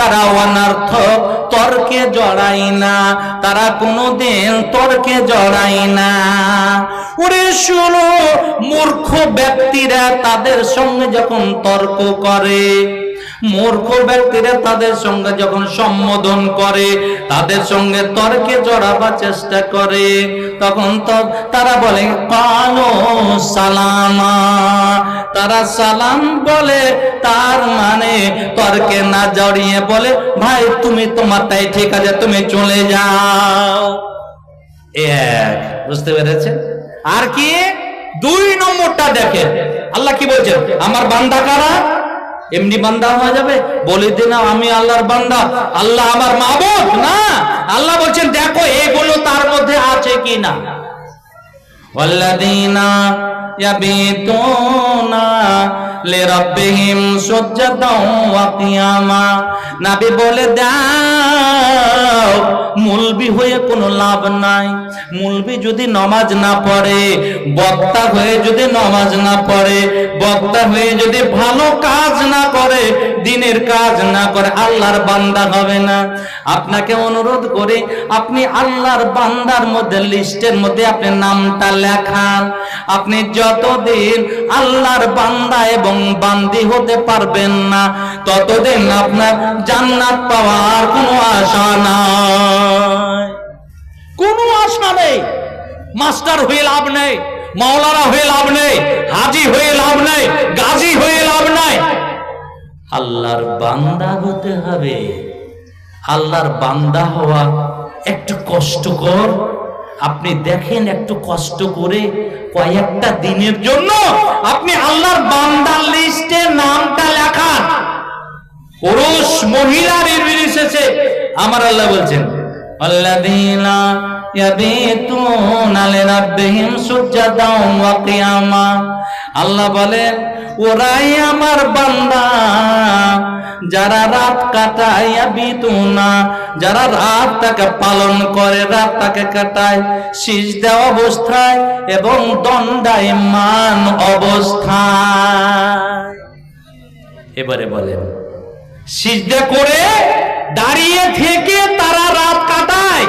তারা অনার্থ, তর্কে জড়াই না। তারা কোনোদিন তর্কে জড়াই না। ওরে শুনো, মূর্খ ব্যক্তিরা তাদের সঙ্গে যখন তর্ক করে মূর্খ ব্যক্তিরা তাদের সঙ্গে যখন সম্বোধন করে, তাদের সঙ্গে তর্কে জড়াবার চেষ্টা করে, তখন তো তারা বলে, কালো সালামা। তারা সালাম বলে, তার মানে তর্কে না জড়িয়ে বলে, ভাই, তুমি তোমার তাই ঠিক আছে, তুমি চলে যাও। এক, বুঝতে পেরেছেন? আর কি? দুই নম্বরটা দেখেন। আল্লাহ কি বলছেন? আমার বান্দা কারা? এমনি বান্দা হওয়া যাবে? বলে দিন আমি আল্লাহর বান্দা। আল্লাহ আমার মাবুদ না? আল্লাহ বলছেন, দেখো এগুলো তার মধ্যে আছে কি না يبيتون لربهم سجدا وقياما নাবি বলে দাও মুলবি হয়ে কোনো লাভ নাই মুলবি যদি নমাজ না পড়ে বক্তা হয়ে যদি নমাজ না পড়ে বক্তা হয়ে যদি ভালো কাজ না করে দিনের কাজ না করে আল্লাহর বান্দা হবে না আপনাকে অনুরোধ করে আপনি আল্লাহর বান্দার মধ্যে লিস্টের মধ্যে আপনি নামটা লেখান আপনি যতদিন আল্লাহর বান্দা এবং বান্দি হতে পারবেন না, ততদিন আপনার জান্নাত পাওয়ার কোনো আশা নাই। কোনো আশা নেই। মাস্টার হয়ে লাভ নেই, মাওলানা হয়ে লাভ নেই, হাজি হয়ে লাভ নেই, গাজী হয়ে লাভ নাই। আল্লাহর বান্দা হতে হবে। আল্লাহর বান্দা হওয়া একটু কষ্টকর আপনি দেখেন একটু কষ্ট করে কয়েকটা দিনের জন্য আপনি আল্লাহর বান্দার লিস্টে নামটা লেখান। পুরুষ মহিলা এসেছে। আমার আল্লাহ বলছেন, আল্লাযীনা আল্লাহ বলেন, ওরাই আমার বান্দা, যারা রাত কাটায় যারা রাতটাকে পালন করে রাতটাকে কাটায়, সিজদা অবস্থায় এবং দণ্ডায়মান অবস্থায়। এবারে বলেন, সিজদা করে দাঁড়িয়ে থেকে তারা রাত কাটায়।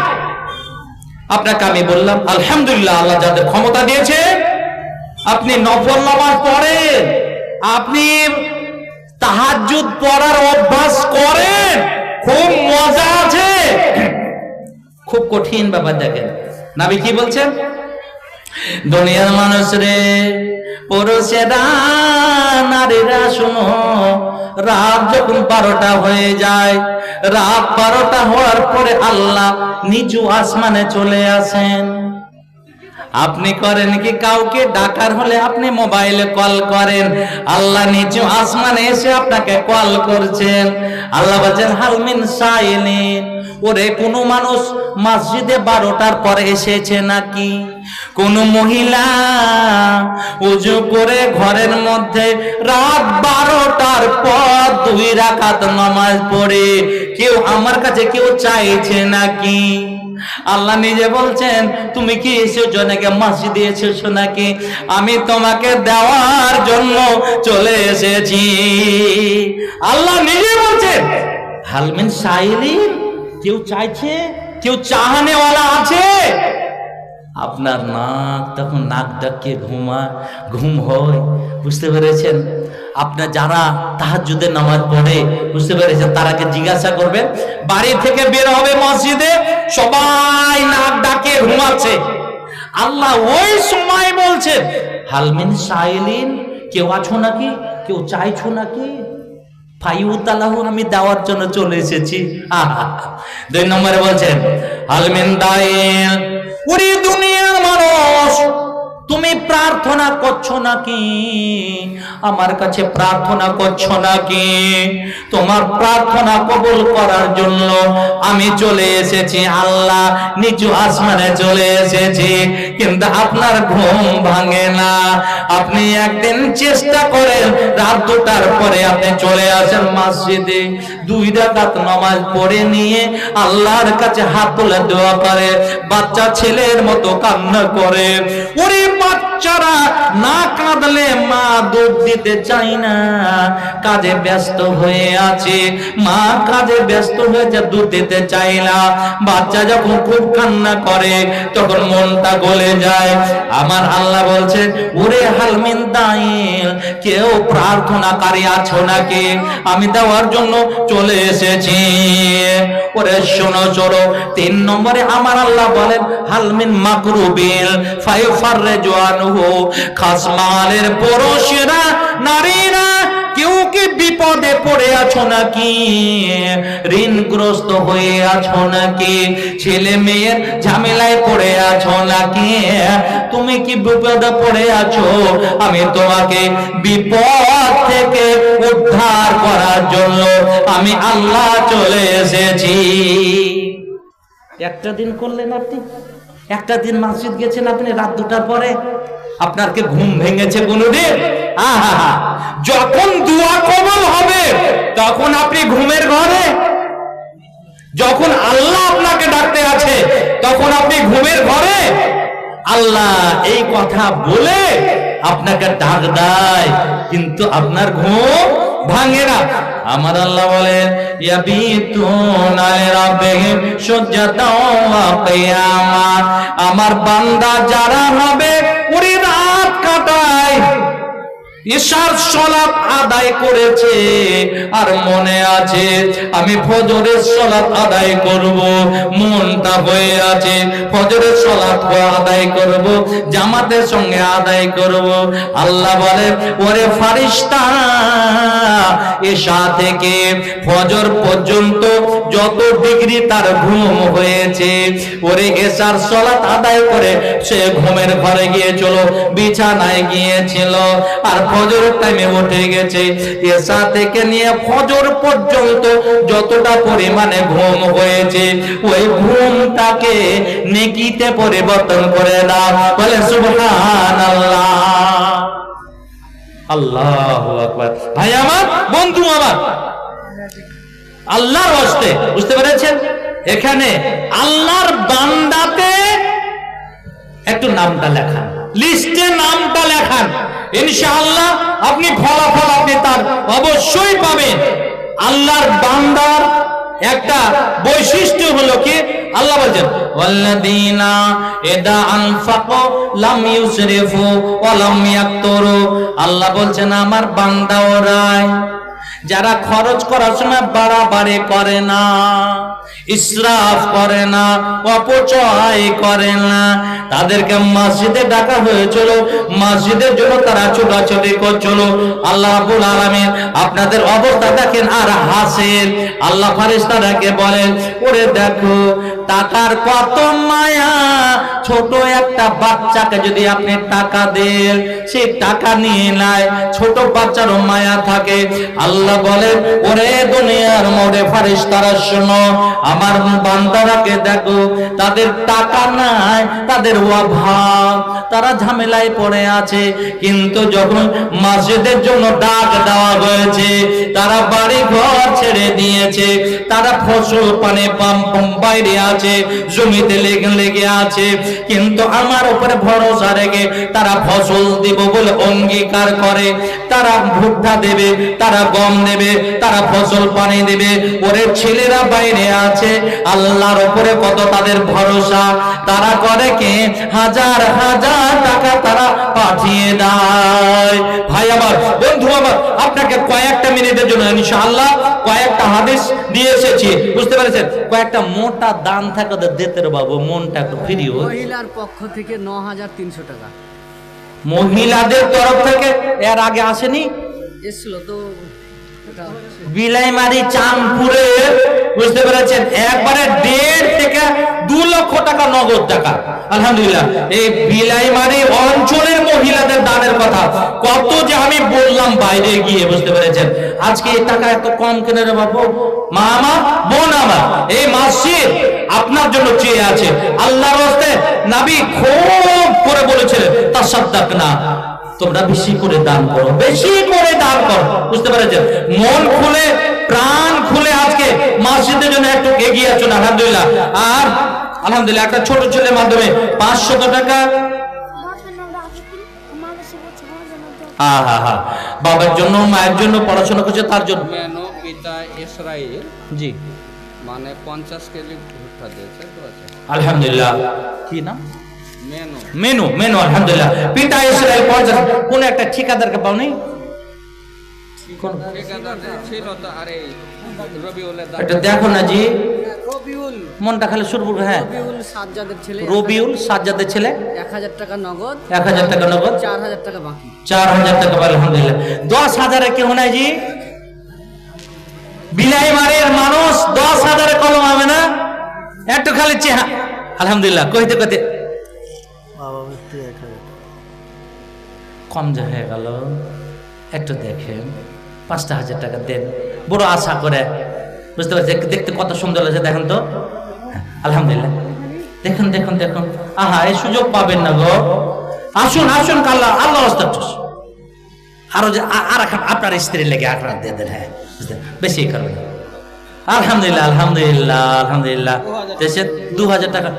আপনাকে আমি বললাম, আলহামদুলিল্লাহ, আল্লাহ যাদের ক্ষমতা দিয়েছে, আপনি নফল নামাজ পড়েন, আপনি তাহাজুদ পড়ার অভ্যাস করেন, খুব মজা আছে। খুব কঠিন ব্যাপার দেখেন। নাবি কি বলছেন? দুনিয়ার মানুষ রে পুরুষেরা নারীরা শুনো, রাত যখন বারোটা হয়ে যায়, রাত বারোটা হওয়ার পরে আল্লাহ নিচু আসমানে চলে আসেন। আপনি করেন কি কাউকে ডাকার হলে আপনি মোবাইলে কল করেন, আল্লাহ নিচু আসমানে এসে আপনাকে কল করছেন। আল্লাহ বলছেন হালমিন সাইলিন। ওরে, কোন মানুষ মসজিদে বারোটার পরে এসেছে নাকি? কোন মহিলা উজু করে ঘরের মধ্যে রাত বারোটার পর দুই রাকাত নামাজ পড়ে। কেউ আমার কাছে কেউ চাইছে নাকি? আল্লাহ নিজে বলছেন, তুমি কি এসেছ নাকি? মসজিদে এসেছ নাকি? আমি তোমাকে দেওয়ার জন্য চলে এসেছি। আল্লাহ নিজে বলছেন হালমিন সাইলিন? কেউ চাইছে? কেউ চাহানেওয়ালা আছে? আপনার নাক তখন নাক ডাকিয়ে ঘুমা ঘুম হয়। বুঝতে পেরেছেন? আপনার যারা তাহাজ্জুদের নামাজ পড়ে, বুঝতে পেরেছেন? তারাকে জিজ্ঞাসা করবেন বাড়ি থেকে বের হবে মসজিদে, সবাই নাক ডাকে ঘুমাচ্ছে। আল্লাহ ওই সময় বলছেন হালমিন সাইলিন কেউ আছো নাকি? কেউ চাইছো নাকি? ফাইউতালাহু আমি দেওয়ার জন্য চলে এসেছি। দুই নম্বরে বলছেন আলমিন দায়েল ওরে দুনিয়ার মানুষ, তুমি প্রার্থনা করছ নাকি আমার কাছে প্রার্থনা করছ নাকি তোমার প্রার্থনা কবুল করার জন্য আমি চলে এসেছি, আল্লাহ নিচু আসমানে চলে এসেছি, কিন্তু আপনার ঘুম ভাঙে না। আপনি একদিন চেষ্টা করেন, রাত দুটার পরে আপনি চলে আসেন মসজিদে। দুই রাকাত নামাজ পড়ে নিয়ে আল্লাহর কাছে হাত তুলে দোয়া করে, বাচ্চা ছেলের মতো কান্না করে। ওরে বাচ্চা! বাচ্চারা না কাঁদলে মা দুধ দিতে চায় না। কাজে ব্যস্ত হয়ে আছে। মা কাজে ব্যস্ত হয়েছে, দুধ দিতে চায় না। বাচ্চা যখন খুব কান্না করে, তখন মনটা গলে যায়। আমার আল্লাহ বলছেন ওরে হালমিন দাইল কেউ প্রার্থনাকারী আছো নাকি? আমি দেওয়ার জন্য চলে এসেছি। ওরে শোনো চলো তিন নম্বরে আমার আল্লাহ বলেন হালমিন মাকরুবিল ফাইফাররে জোয়ানুহু খাসমালের পুরুষেরা, নারীরা, কেউ কি বিপদে পড়ে আছো নাকি? ঋণগ্রস্ত হয়ে আছো নাকি? ছেলে মেয়ের ঝামেলায় পড়ে আছো নাকি? তুমি কি বিপদে পড়ে আছো? আমি তোমাকে বিপদ থেকে উদ্ধার করার জন্য আমি আল্লাহ চলে এসেছি। একটা দিন করলেন আপনি? একটা দিন মসজিদ গেছেন আপনি, রাত দুটার পরে আপনার কি ঘুম ভেঙেছে কোনোদিন? যখন দোয়া কবল হবে, তখন আপনি ঘুমের ঘরে। যখন আল্লাহ আপনাকে ডাকতে আছে, তখন আপনি ঘুমের ঘরে। আল্লাহ এই কথা বলে আপনাকে ডাক দেয়, কিন্তু আপনার ঘুম ভাঙে না। আমার আল্লাহ বলেন আমার। বান্দা যারা হবে কাটায় ঈশার সলাপ আদায় করেছে, আর মনে আছে আমি ফজরের সলাপ আদায় করব, মনটা হয়ে আছে। ফজরের সলাপ আদায় করব, জামাতের সঙ্গে আদায় করব। আল্লাহ বলে, ওরে ফারিস্তা এশা থেকে ফজর পর্যন্ত যত ডিগ্রি তার ঘুম হয়েছে, ওরে এশার সলাত আদায় করে সে ঘুমের ঘরে গিয়েছিল বিছানায় গিয়েছিল, আর ফজর টাইমে উঠে গেছে। এশা থেকে নিয়ে ফজর পর্যন্ত যতটা পরিমাণে ঘুম হয়েছে, ওই ঘুমটাকে নেকিতে পরিবর্তন করে দাও। বলে ভাই আমার, বন্ধু আমার বুঝতে পেরেছেন? এখানে আল্লাহর বান্দাতে একটু নামটা লেখান। লিস্টে নামটা লেখান। ইনশাআল্লাহ আপনি ফলাফল আপনি তার অবশ্যই পাবেন। আল্লাহর বান্দার একটা বৈশিষ্ট্য হলো কি? আল্লাহ বলছেন, ওয়াল্লাযীনা ইদা আনফাকু লাম ইউসরিফু ওয়া লাম ইয়াকতুরু। আল্লাহ বলছেন, আমার বান্দা ওরাই যারা খরচ করার সময় বাড়াবাড়ি করে না, ইসরাফ করে না, অপচয় করে না, তাদেরকে মসজিদে ডাকা হয়েছিল। মসজিদের জন্য তারা ছোটাছুটি করছিল। আল্লাহ আবুল আলমিন, আপনাদের অবস্থা দেখেন আর হাসেন আল্লাহ ফারিস্তারাকে বলেন, ওরে দেখো টাকার কত মায়া। ছোট একটা বাচ্চাকে যদি আপনি টাকা দেন, সে টাকা নিয়ে নেয়। ছোট বাচ্চারও মায়া থাকে। আল্লাহ বলেন, ওরে দুনিয়ার মোড়ে ফারিস তারা শোনো, আমার বান্দারাকে দেখো তাদের টাকা নাই, তাদের অভাব। তারা ঝামেলায় পড়ে আছে, কিন্তু যখন মসজিদের জন্য ডাক দেওয়া হয়েছে, তারা বাড়ি ঘর ছেড়ে দিয়েছে, তারা ফসল, পানে বাইরে আছে, জমিতে লেগে লেগে আছে, কিন্তু আমার উপরে ভরসা রেখে তারা ফসল দিব বলে অঙ্গীকার করে। তারা ভুট্টা দেবে, তারা গম দেবে, তারা ফসল, পানি দেবে। ওরে ছেলেরা বাইরে আছে, আল্লাহর উপরে কত তাদের ভরসা তারা করে কে? হাজার হাজার টাকা তারা পাঠিয়ে দেয়। ভাই আমার বন্ধু আমার আপনাকে কয়েকটা মিনিটের জন্য ইনশাআল্লাহ কয়েকটা হাদিস দিয়ে এসেছি। বুঝতে পেরেছেন? কয়েকটা মোটা দান থাকে ওদের দিতে রে বাবু মনটা একটু ফ্রি হোক। মহিলার পক্ষ থেকে ন হাজার তিনশো টাকা। মহিলাদের তরফ থেকে? এর আগে আসেনি? এসছিল তো বিলাইমারি চাঁদপুরে বুঝতে পেরেছেন? একবারে দেড় থেকে দু লক্ষ টাকা নগদ টাকা। আলহামদুলিল্লাহ। এই বিলাইমারি অঞ্চলের মহিলাদের দানের কথা। কত যে আমি বললাম বাইরে গিয়ে, বুঝতে পেরেছেন? আজকে এই টাকা এত কম কেনে রে বাবু? মা আমার, বোন আমার, এই মসজিদ আপনার জন্য চেয়ে আছে। আল্লাহর হস্তে নাবি খুব করে বলেছিলেন তার সাদ্দাক না, তোমরা বেশি করে দান করো, বেশি করে দান করো। বুঝতে পেরেছেন? মন খুলে প্রাণ খুলে আজকে মসজিদের জন্য একটু এগিয়ে আছেন আলহামদুলিল্লাহ। আর আলহামদুলিল্লাহ একটা ছোট ছেলের মাধ্যমে পাঁচশত টাকা। হা হা হা বাবার জন্য মায়ের জন্য পড়াশোনা করছে তার জন্য। পিতা ইসরায়েল জি। মানে পঞ্চাশ কেজি ভুট্টা দিয়েছে আলহামদুলিল্লাহ। কি নাম? মেনু। মেনু মেনু আলহামদুলিল্লাহ। পিতা ইসরায়েল পঞ্চাশ। কোন একটা ঠিকাদারকে পাওনি? এটা দেখো না জি। মনটা খালি সুরপুর হ্যাঁ। সাজ্জাদের ছেলে। রবিউল সাজ্জাদের ছেলে। এক হাজার টাকা নগদ। এক হাজার টাকা নগদ। চার হাজার টাকা বাকি। চার হাজার টাকা আলহামদুলিল্লাহ। দশ হাজারে কেউ নাই জি। বিলাই মানুষ দশ হাজারে কলম হবে না। একটু খালি চেহা। আলহামদুলিল্লাহ কইতে কইতে। কম যে হয়ে গেল। একটু দেখেন। পাঁচটা হাজার টাকা দেন। বড় আশা করে। বুঝতে পারছি দেখতে কত সুন্দর লাগছে দেখেন তো। আলহামদুলিল্লাহ। দেখুন দেখুন দেখুন। আহা, এই সুযোগ পাবেন না গো। আসুন আসুন, কাল্লা আল্লাহ আরও যে আর এখন আপনার স্ত্রী লেগে আপনার দিয়ে দেন হ্যাঁ? বেশি করবেন। আলহামদুলিল্লাহ আলহামদুলিল্লাহ আলহামদুলিল্লাহ। দেশে দু হাজার টাকা।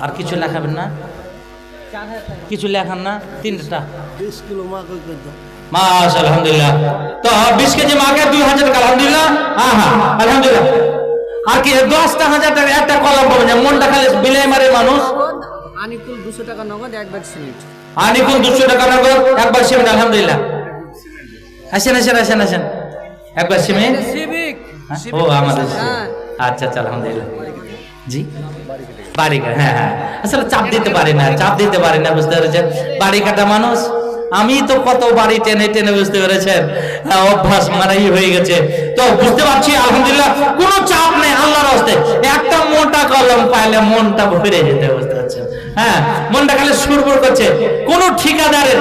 আর কিছু লেখাবেন না? কিছু লেখান না? তিনটা। মাস আলহামদুলিল্লাহ। তো বিশ কেজি মাকে দুই হাজার টাকা আলহামদুলিল্লাহ? হ্যাঁ হ্যাঁ আলহামদুলিল্লাহ। আর কি দশটা হাজার টাকা একটা কলম না, মনটা খালি বিলাই মারে মানুষ। আনিকুল দুশো টাকা নগদ এক ব্যাগ সিমেন্ট। আনি কোন দুশো টাকা নগদ একবার সিমেন্ট আলহামদুলিল্লাহ। আসেন আসেন আসেন আসেন। একবার সিমেন্ট। হ্যাঁ? ও আমাদের। আচ্ছা আচ্ছা আলহামদুলিল্লাহ। জি? বাড়ি হ্যাঁ হ্যাঁ। আসলে চাপ দিতে পারি না চাপ দিতে পারি না বুঝতে পেরেছেন? বাড়ি কাটা মানুষ আমি তো কত বাড়ি টেনে টেনে বুঝতে পেরেছেন? হ্যাঁ, অভ্যাস মারাই হয়ে গেছে। তো বুঝতে পারছি আলহামদুলিল্লাহ কোনো চাপ নেই আল্লাহর হস্তে একটা মোটা কলম পাইলে মনটা ভরে যেতে বুঝতে পারছেন। হ্যাঁ মনটা খালি সুরবুর করছে। কোন ঠিকাদারের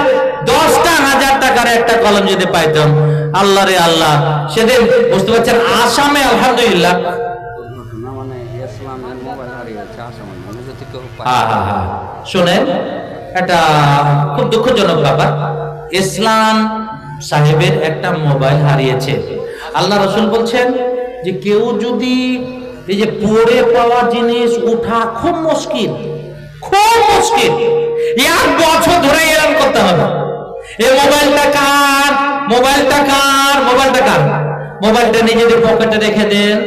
দশটা হাজার টাকার একটা কলম যদি পাইতাম আল্লাহ রে আল্লাহ সেদিন বুঝতে পারছেন আসামে আলহামদুলিল্লাহ। মানে ইসলামের মোবাইল হারিয়েছে আসামে মানে যদি কেউ পায় হা হা হা শোনেন এটা খুব দুঃখজনক ব্যাপার। ইসলাম সাহেবের একটা মোবাইল হারিয়েছে। আল্লাহ রসুল বলছেন যে কেউ যদি এই যে পড়ে পাওয়া জিনিস উঠা খুব মুশকিল খুব মুশকিল। এক বছর ধরে এরকম করতে হবে। এই মোবাইলটা কার? মোবাইলটা কার? মোবাইলটা কার? মোবাইলটা নিজেদের পকেটে রেখে দেন।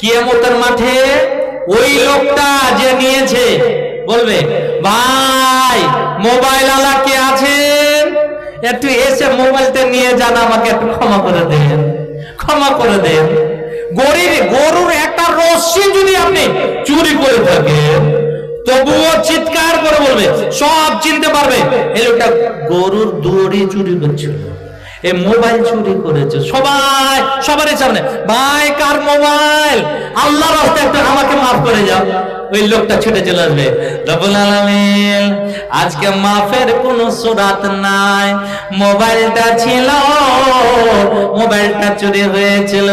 কিয়ামতের মাঠে ওই লোকটা যে নিয়েছে, বলবে, ভাই মোবাইল আলা কে আছেন একটু এসে মোবাইলটা নিয়ে যান আমাকে, একটু ক্ষমা করে দেন, ক্ষমা করে দেন। গরিব, গরুর একটা রশ্মি যদি আপনি চুরি করে থাকেন, তবুও চিৎকার করে বলবে, সব চিনতে পারবে, এই লোকটা গরুর দড়ি চুরি করছিল, এ মোবাইল চুরি করেছে। সবাই, সবারই সামনে, ভাই, কার মোবাইল? আল্লাহর রাস্তায় একটু আমাকে মাফ করে যাও। ওই লোকটা ছুটে চলে আসবে। রব্বুল আলামিন, আজকে মাফের কোনো সুরাত নাই। মোবাইলটা ছিল, মোবাইলটা চুরি হয়েছিল।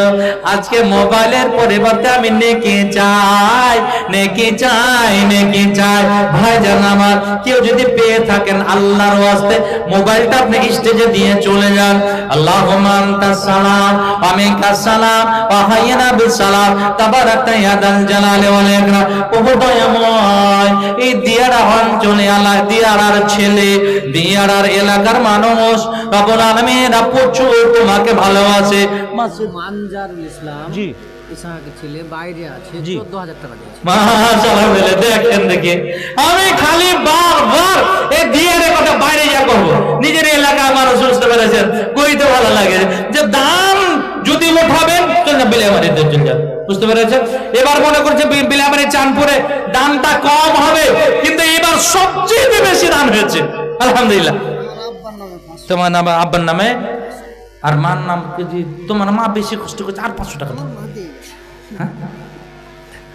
আজকে মোবাইলের পরিবর্তে আমি নেকি চাই নেকি চাই নেকি চাই। ভাই জান আমার, কেউ যদি পেয়ে থাকেন আল্লাহর ওয়াস্তে, মোবাইলটা আপনি স্টেজে দিয়ে চলে যান। আনতাস সালাম, ওয়া মিনকাস সালাম, ওয়া হাইয়িনা বিস সালাম। তাবারাকতা ইয়া দাল জালালি ওয়াল ইকরাম ওগো এই দিয়ারা অঞ্চলে আল্লাহ দিয়ারার ছেলে দিয়ারার এলাকার মানুষ। রব্বুল আলামিন প্রচুর তোমাকে ভালোবাসে। মানজারুল ইসলাম জি। ছেলে বাইরে আছে জি। চোদ্দ হাজার টাকা দিয়েছে। মাশাআল্লাহ বলে দেখেন দেখি। আমি খালি বারবার এই দিয়ারের কথা বাইরে যা করব। নিজের এলাকার মানুষ বুঝতে পেরেছেন। কইতে ভালো লাগে যে দাম যদি উঠাবেন চল না বিলিয়ামারি চলে যান বুঝতে পেরেছেন? এবার মনে করছে বিলিয়ামারি চাঁদপুরে দামটা কম হবে, কিন্তু এবার সবচেয়ে বেশি দাম হয়েছে। আলহামদুলিল্লাহ। তোমার নাম, আব্বার নামে? আর মার নাম যদি তোমার মা বেশি কষ্ট করছে? আর পাঁচশো টাকা দাও।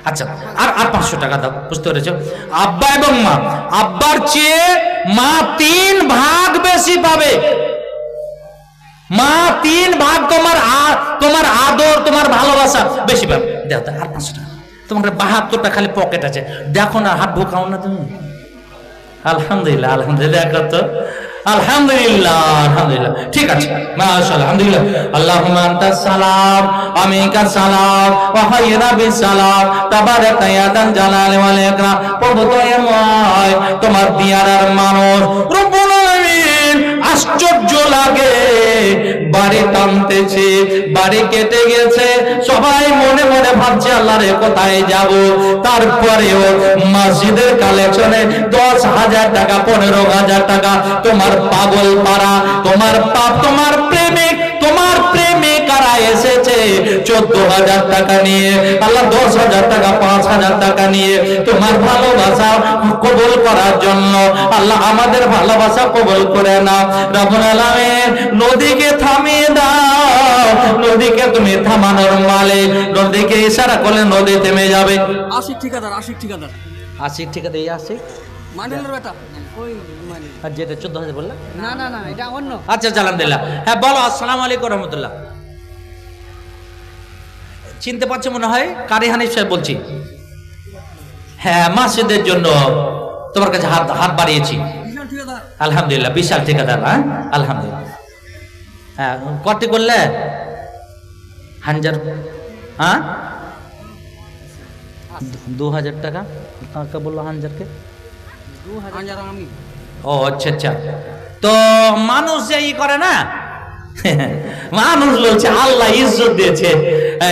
আচ্ছা আর আর পাঁচশো টাকা দাও। বুঝতে পেরেছ? আব্বা এবং মা। আব্বার চেয়ে মা তিন ভাগ বেশি পাবে। মা, তিন ভাগ তোমার তোমার আদর, তোমার ভালোবাসা। বেশি পাবে দেখো আর পাঁচশো টাকা। তোমার বাহাত্তরটা খালি পকেট আছে। দেখো না, হাত ঢোকাও না তুমি। আলহামদুলিল্লাহ আলহামদুলিল্লাহ, দেখো তো। আলহামদুলিল্লাহ ঠিক আছে। আশ্চর্য লাগে। বাড়ি টানতেছে, বাড়ি কেটে গেছে। সবাই মনে মনে ভাবছে, আল্লাহ রে, কোথায় যাব? তারপরেও মসজিদের কালেকশনে দশ হাজার টাকা, পনেরো হাজার টাকা। তোমার পাগল পাড়া, তোমার পাপ, তোমার প্রেমিক চোদ্দ হাজার টাকা নিয়ে আল্লাহ দশ হাজার টাকা পাঁচ হাজার টাকা নিয়ে তোমার ভালোবাসা কবল করার জন্য আল্লাহ আমাদের ভালোবাসা কবল করে না রবুল নদীকে থামিয়ে দাও। নদীকে তুমি থামানোর মালে নদীকে ইশারা করলে নদী থেমে যাবে। আশিক ঠিকাদার আশিক ঠিকাদার। আশিক ঠিক আছে এই আশিক? মাইনুলের বেটা। ওই মানে। যেটা চোদ্দ হাজার বললাম না না না এটা অন্য। আচ্ছা আচ্ছা, আলহামদুলিল্লাহ। হ্যাঁ বলো আসসালামু আলাইকুম রহমতুল্লাহ। চিনতে পারছ মনে হয়? কারি হানিফ সাহেব বলছি? হ্যাঁ মাসিদের জন্য তোমার কাছে হাত হাত বাড়িয়েছি। আলহামদুলিল্লাহ, বিশাল ঠিকাদার হ্যাঁ? আলহামদুলিল্লাহ। হ্যাঁ কটি করলে? হানজার হ্যাঁ? দু- হাজার টাকা? কাকে বলল হাজার আমি ও আচ্ছা আচ্ছা। তো মানুষ যে ই করে না, মানুষ বলছে, আল্লাহ ইজ্জত দিয়েছে।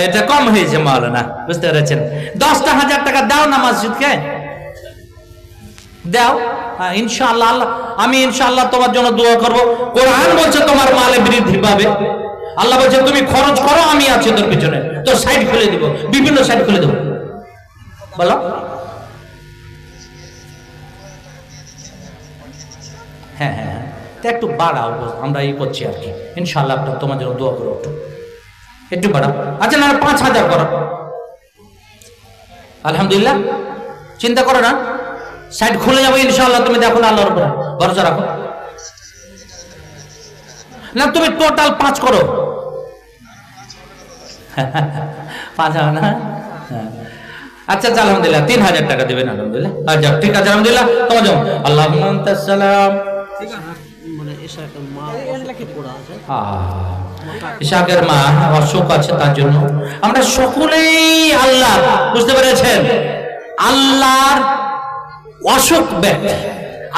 এটা কম হয়েছে মাওলানা বুঝতে পেরেছেন? দশটা হাজার টাকা দাও না মসজিদকে দাও। ইনশাআল্লাহ, আল্লাহ, আমি ইনশাআল্লাহ তোমার জন্য দোয়া করব। কোরআন বলছে তোমার মালে বৃদ্ধি পাবে। আল্লাহ বলছে, তুমি খরচ করো, আমি আছি তোর পিছনে। তোর সাইড খুলে দিব, বিভিন্ন সাইড খুলে দেবো। বলো। হ্যাঁ হ্যাঁ হ্যাঁ। একটু বাড়াও, আমরা এই করছি আর কি। ইনশাল্লাহ তোমার জন্য দোয়া করো একটু। একটু বাড়াও। আচ্ছা না পাঁচ হাজার করো। আলহামদুলিল্লাহ। চিন্তা করো না। সাইড খুলে যাব ইনশাল্লাহ তুমি দেখো না আল্লাহর উপরে। ভরসা রাখো। না তুমি টোটাল পাঁচ করো। পাঁচ হাজার না। আচ্ছা আচ্ছা আলহামদুলিল্লাহ। তিন হাজার টাকা দেবেন আলহামদুলিল্লাহ। আচ্ছা ঠিক আছে আলহামদুলিল্লাহ। তোমার যাও আল্লাহ সালাম। ঠিক আছে মানে ইসাকের মা অসুখ আছে তার জন্য। আমরা সকলেই আল্লাহ, বুঝতে পেরেছেন? আল্লাহর অসুখ ব্যক্তি।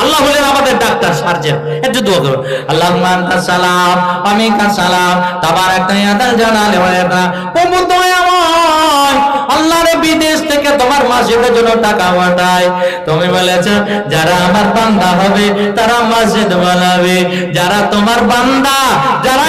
আল্লাহ হলেন আমাদের ডাক্তার, সার্জন। একটু দোয়া করো আল্লাহ মান্তা সালাম আমি কা সালাম তাবার একটা ইয়াদাল জানালে একটা প্রভু দয়াময় আল্লাহর বিদেশ থেকে তোমার মসজিদের জন্য টাকা পাঠায়। তুমি বলেছ, যারা আমার বান্দা হবে, তারা মসজিদ বানাবে। যারা তোমার বান্দা, যারা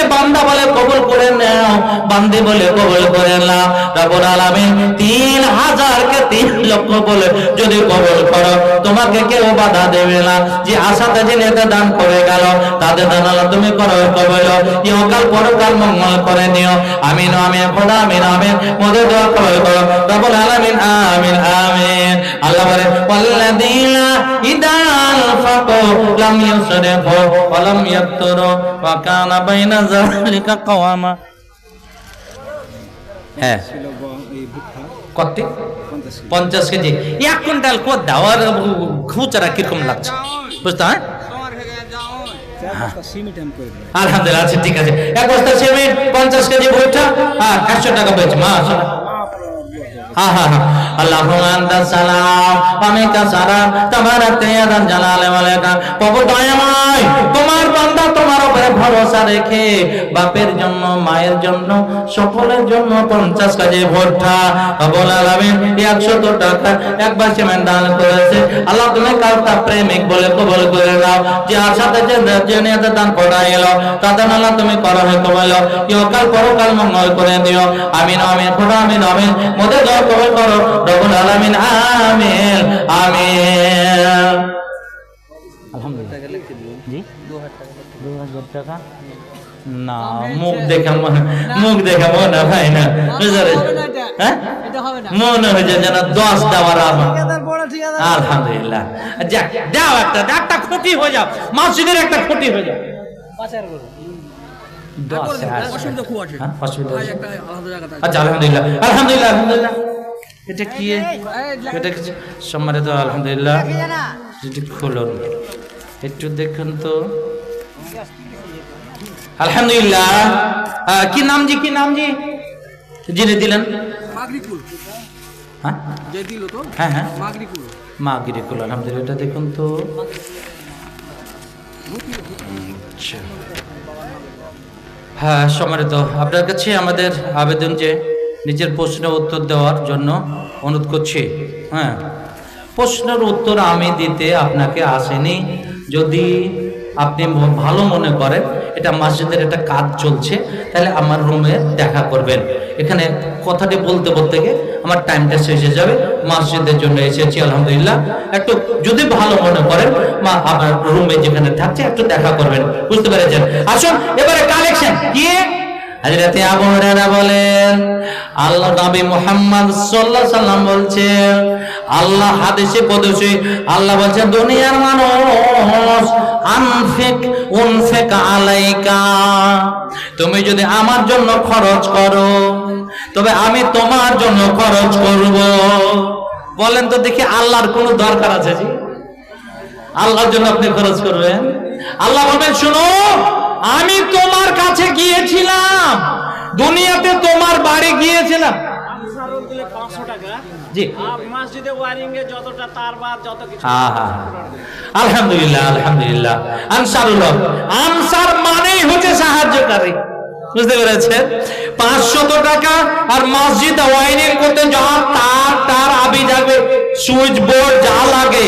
এসেছে বান্দা বলে কবুল করে নাও, বান্দি বলে কবুল করে নাও। রব্বুল আলামিন তিন হাজারকে তিন লক্ষ বলে যদি কবুল করো, তোমাকে কেউ বাধা দেবে না। যে আশাতে যে নেতা দান করে গেল, তাদের দান তুমি করো, কবল ইহকাল পরকাল মঙ্গল করে নিও। আমিন আমিন, খোদা, আমিন আমিন। মোদের দোয়া কবল করো। রব্বুল আলামিন, আমিন আমিন। আল্লাহ বলে ওয়াল্লাযীনা ইদা ওয়া লাম ইয়াকতুরু ওয়া কানা বাইনা যালিকা কাওয়ামা হ্যাঁ। কত পঞ্চাশ কেজি। এক কুইন্টাল কত দাও আর খুচরা কীরকম লাগছে? বুঝতে হ্যাঁ। আলহামদুলিল্লাহ আচ্ছা ঠিক আছে। এক বস্তা সিমেন্ট, পঞ্চাশ কেজি ভুট্টা হ্যাঁ একশো টাকা মা আল্লাহু তোমার বান্দা তোমার উপরে ভরসা রেখে বাপের জন্য, মায়ের জন্য, সকলের জন্য পঞ্চাশ কেজি ভুট্টা। রব্বুল আলামিন একশো টাকা একবার সিমেন্ট দান করেছে। আল্লাহ তুমি কাউটা প্রেমিক বলে কবল করে নাও। যে আশাতে যে যে নিয়তে দান করা এলো তাদের আল্লাহ তুমি করো হে কবল ইহকাল পরকাল মঙ্গল করে দিও। আমিন আমিন, খোদা, আমিন আমিন। মোদের দোয়া কবল করো। রব্বুল আলামিন, আমিন আমিন। টাকা না মুখ দেখে মনে মুখ দেখে মনে হয় না। হ্যাঁ? মনে হয়েছে যেন দশ দেওয়ার আলহামদুলিল্লাহ। যাক দাও একটা একটা খুঁটি হয়ে যাও। মসজিদের একটা খুঁটি হয়ে যাও। হ্যাঁ। আচ্ছা আলহামদুলিল্লাহ। আলহামদুলিল্লাহ আলহামদুলিল্লাহ। এটা কি? এটা সম্মানিত আলহামদুলিল্লাহ। যদি খুলুন। একটু দেখুন তো। আলহামদুলিল্লাহ। কি নাম জি কি নাম জি? যিনি দিলেন। মাগরিকুল। হ্যাঁ? যে দিল তো? হ্যাঁ হ্যাঁ। মাগরিকুল। আলহামদুলিল্লাহ এটা দেখুন তো। আচ্ছা। হ্যাঁ সম্মানিত আপনার কাছে আমাদের আবেদন যে নিজের প্রশ্নের উত্তর দেওয়ার জন্য অনুরোধ করছি। হ্যাঁ। প্রশ্নের উত্তর আমি দিতে আপনাকে আসেনি। যদি আপনি ভালো মনে করেন এটা মসজিদের একটা কাজ চলছে, তাহলে আমার রুমে দেখা করবেন। এখানে কথাটি বলতে বলতে গিয়ে আমার টাইমটা শেষ হয়ে যাবে, মসজিদের জন্য এসেছি, আলহামদুলিল্লাহ। একটু যদি ভালো মনে করেন, মা আমার রুমে যেখানে থাকছে, একটু দেখা করবেন। বুঝতে পেরেছেন? আসুন, এবারে কালেকশন কি হযরতে আবু হুরায়রা বলেন আল্লাহ নবী মুহাম্মদ সাল্লাল্লাহু আলাইহি সাল্লাম বলছেন, আল্লাহ হাদিসে কুদসি আল্লাহ বলছেন, দুনিয়ার মানুষ, আনফিক উনফিক আলাইকা। তুমি যদি আমার জন্য খরচ করো, তবে আমি তোমার জন্য খরচ করব। বলেন তো দেখি আল্লাহর কোনো দরকার আছে জি? আল্লাহর জন্য আপনি খরচ করবেন? আল্লাহ বলবেন, শুনো আমি তোমার কাছে গিয়েছিলাম। দুনিয়াতে তোমার বাড়ি গিয়েছিলাম। আলহামদুলিল্লাহ আলহামদুলিল্লাহ। আনসার মানেই হচ্ছে সাহায্যকারী। বুঝতে টাকা আর তার তার সুইচ বোর্ড যা লাগে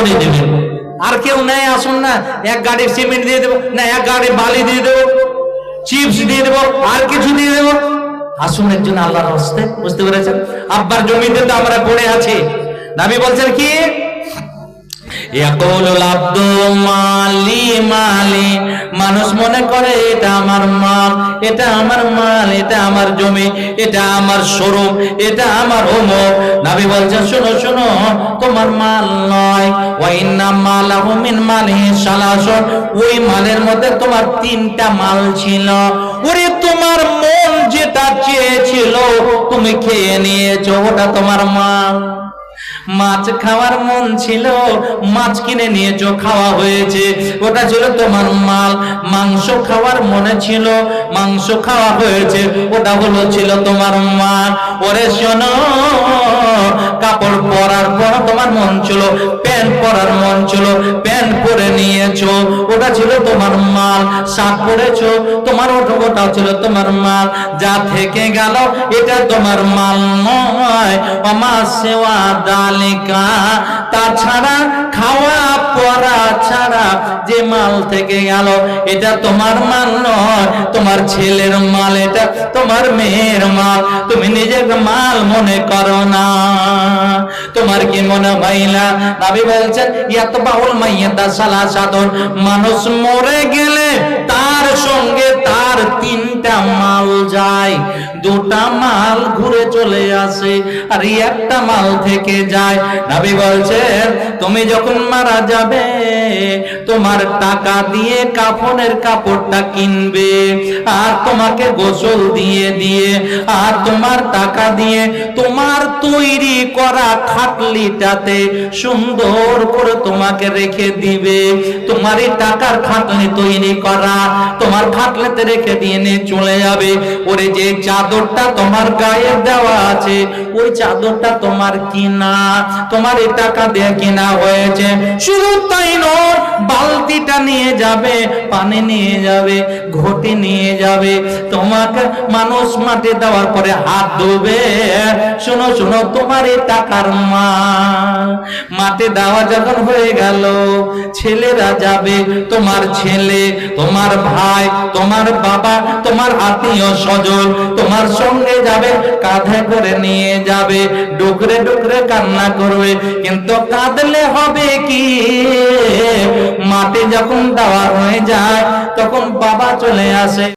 উনি দেবেন। আর কেউ নেয় আসুন না। এক গাড়ি সিমেন্ট দিয়ে দেবো, না, এক গাড়ি বালি দিয়ে দেবো চিপস দিয়ে দেবো, আর কিছু দিয়ে দেবো। আসুন একজন আল্লাহর হস্তে, বুঝতে পেরেছেন? আব্বার জমিতে তো আমরা পড়ে আছি। নাবি বলছেন, কি? মালি মালি, মানুষ মনে করে, এটা আমার মাল, এটা আমার মাল, এটা আমার জমি, এটা আমার শোরুম, এটা আমার হোমক নাবি বলছেন, শোনো শোনো, তোমার মাল নয়। ওয়াইন্না মালাহু মিন মালিহি সালাসুন। ওই মালের মধ্যে তোমার তিনটা মাল ছিল। ওরে, তোমার মন যেটা চেয়েছিল, তুমি খেয়ে নিয়েছো, ওটা তোমার মাল। মাছ খাওয়ার মন ছিল, মাছ কিনে নিয়েছো খাওয়া হয়েছে। ওটা ছিল তোমার মাল, মাংস খাওয়ার মনে ছিল, মাংস খাওয়া হয়েছে। ওটা হলো ছিল তোমার মাল। ওরে শোনো, কাপড় পরার পর তোমার মন ছিল, প্যান্ট পরার মন ছিল, প্যান্ট পরে নিয়েছো, ওটা ছিল তোমার মাল। শার্ট পরেছো, তোমার ওটা ছিল তোমার মাল। যা থেকে গেল, এটা তোমার মাল নয়। আমার সেওয়া দালিকা তাছাড়া খাওয়া পরা ছাড়া যে মাল থেকে গেল, এটা তোমার মাল নয়, তোমার ছেলের মাল, এটা তোমার মেয়ের মাল। তুমি নিজের মাল মনে করো না। তোমার কি মনে হয় নাবি বলছেন, ইয়াত বাউল মাইয়াতা সালা সাধন মানুষ মরে গেলে তার সঙ্গে তার তিনটা মাল যায়। দুটা মাল ঘুরে চলে আসে আর একটা মাল থেকে যায়। নাবি বলছেন, তুমি যখন মারা যাবে, তোমার টাকা দিয়ে কাফনের কাপড়টা কিনবে আর তোমাকে গোসল দিয়ে দিয়ে আর তোমার টাকা দিয়ে তোমার তৈরি করা খাটলিটাতে সুন্দর করে তোমাকে রেখে দিবে। তোমার এই টাকার খাটলি তৈরি করা, তোমার খাটলিতে রেখে দিয়ে চলে যাবে। ওরে যে চাদরটা তোমার গায়ে দেওয়া আছে। ওই চাদরটা তোমার কিনা, তোমার এই টাকা দিয়ে কিনা হয়েছে। শুধু তাই নয়, বালতিটা নিয়ে যাবে, পানি নিয়ে যাবে, ঘটি নিয়ে যাবে। তোমাকে মানুষ মাটি দেওয়ার পরে হাত ধোবে। শোনো শোনো, তোমার এই টাকার মা। মাটি দেওয়া যখন হয়ে গেল, ছেলেরা যাবে, তোমার ছেলে, তোমার ভাই, তোমার বাবা, তোমার আত্মীয় স্বজন তোমার সঙ্গে যাবে, কাঁধে করে নিয়ে যাবে, ডুকরে ডুকরে কান্না করবে, কিন্তু কাঁদলে হবে কি? মাটি যখন দেওয়া হয়ে যায়, তখন বাবা চলে আসে।